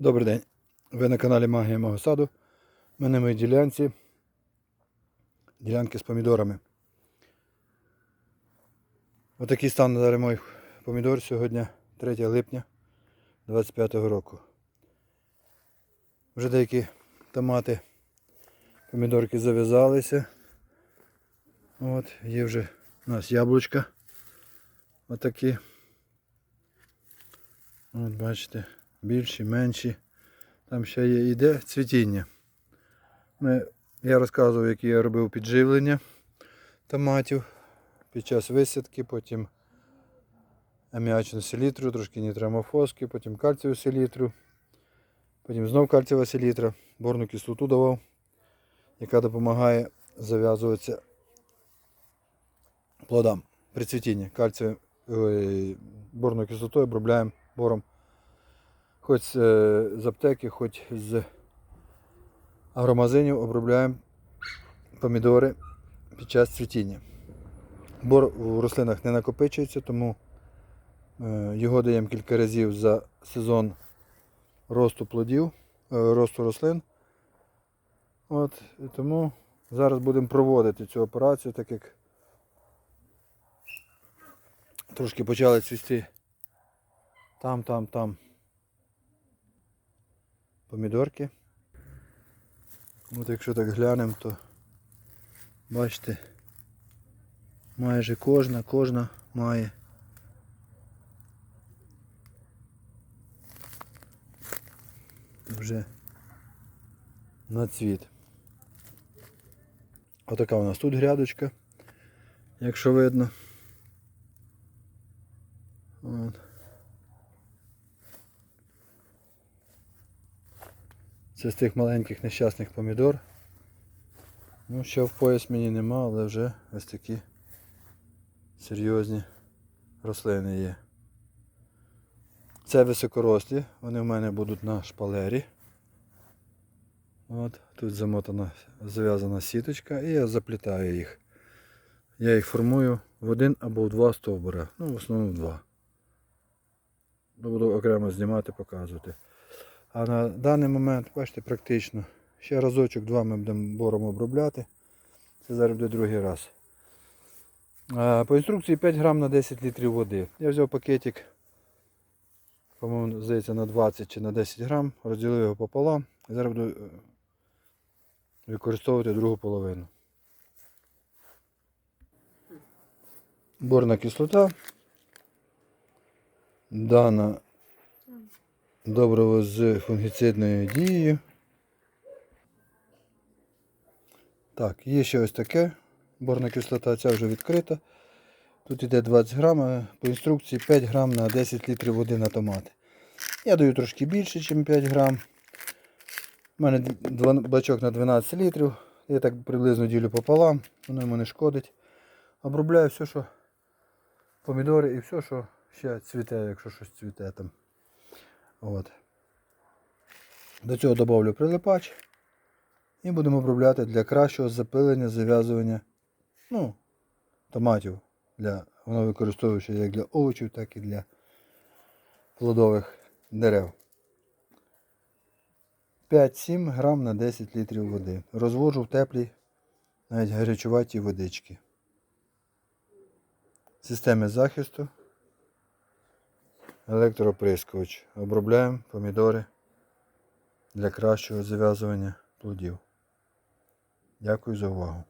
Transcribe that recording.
Добрий день. Ви на каналі Магія мого саду. Ми на моїй ділянці. Ділянки з помідорами. Отакий стан зараз моїх помідор сьогодні 3 липня 25 року. Вже деякі томати, помідорки зав'язалися. От, є вже у нас яблучка. Отакі. От бачите, більші, менші. Там ще є іде цвітіння. Ми, я розказував, які я робив підживлення томатів під час висадки, потім аміачну селітру, трошки нітрамофоски, потім кальцієву селітру, потім знов кальцієва селітра, борну кислоту давав, яка допомагає зав'язуватися плодам при цвітінні. Кальцією, ой, борною кислотою обробляємо бором хоч з, е, з аптеки, хоч з агромазинів обробляємо помідори під час цвітіння. Бор у рослинах не накопичується, тому е, його даємо кілька разів за сезон росту плодів, е, росту рослин. От, і тому зараз будемо проводити цю операцію, так як трошки почали цвісти там, там, там помідорки. От якщо так глянемо, то бачите, майже кожна, кожна має. Вже на цвіт. Отака у нас тут грядочка, якщо видно. От. Це з тих маленьких нещасних помідор. Ну, ще в пояс мені нема, але вже ось такі серйозні рослини є. Це високорослі, вони в мене будуть на шпалері. От, Тут замотана, зав'язана сіточка і я заплітаю їх. Я їх формую в один або в два стовбура. Ну, в основному в два. Буду окремо знімати, показувати. А на даний момент, бачите, практично ще разочок два ми будемо бором обробляти. Це зараз буде другий раз. По інструкції 5 грам на 10 літрів води. Я взяв пакетик, по-моєму, здається, на 20 чи на 10 грам, розділив його пополам і зараз буду е, використовувати другу половину. Борна кислота. Дана добриво з фунгіцидною дією. Так, є ще ось таке. Борна кислота, ця вже відкрита. Тут йде 20 грам, по інструкції 5 грам на 10 літрів води на томати. Я даю трошки більше, ніж 5 грам. У мене бачок на 12 літрів. Я так приблизно ділю пополам, воно йому не шкодить. Обробляю все, що помідори і все, що ще цвіте, якщо щось цвіте там. От. До цього додавлю прилипач і будемо обробляти для кращого запилення, зав'язування ну, томатів. Для, воно використовується як для овочів, так і для плодових дерев. 5-7 грам на 10 літрів води. Розвожу в теплій, навіть гарячуватій водички. Системи захисту електроприскувач. Обробляємо помідори для кращого зав'язування плодів. Дякую за увагу.